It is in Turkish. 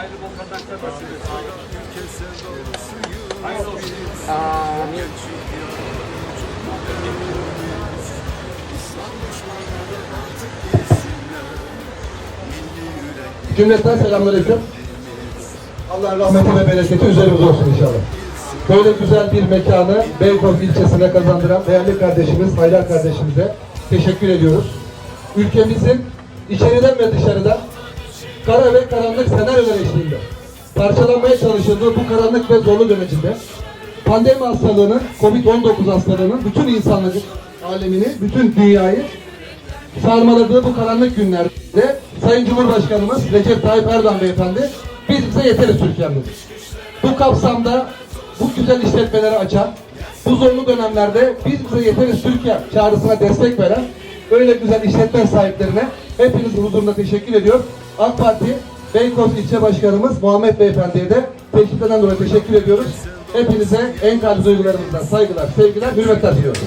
Hayırlı bol kazançlar nasip. Cümleten selamünaleyküm. Allah'ın rahmeti ve bereketi üzerimize olsun inşallah. Böyle güzel bir mekanı Beykoz ilçesine kazandıran değerli kardeşimiz, Haydar kardeşimize teşekkür ediyoruz. Ülkemizin içeriden ve dışarıdan kara ve karanlık senaryolar eşliğinde parçalanmaya çalışıldığı bu karanlık ve zorlu döneminde pandemi hastalığının, Covid-19 hastalığının bütün insanlık alemini, bütün dünyayı sarmaladığı bu karanlık günlerde Sayın Cumhurbaşkanımız Recep Tayyip Erdoğan Beyefendi biz bize yeteriz Türkiye'm dedi. Bu kapsamda bu güzel işletmeleri açan, bu zorlu dönemlerde biz bize yeteriz Türkiye çağrısına destek veren böyle güzel işletme sahiplerine hepinizin huzurunda teşekkür ediyor. AK Parti Beykoz İlçe Başkanımız Muhammed Beyefendi'ye de teşviklerden dolayı teşekkür ediyoruz. Hepinize en kalbi duygularımızdan saygılar, sevgiler, hürmetler diliyoruz.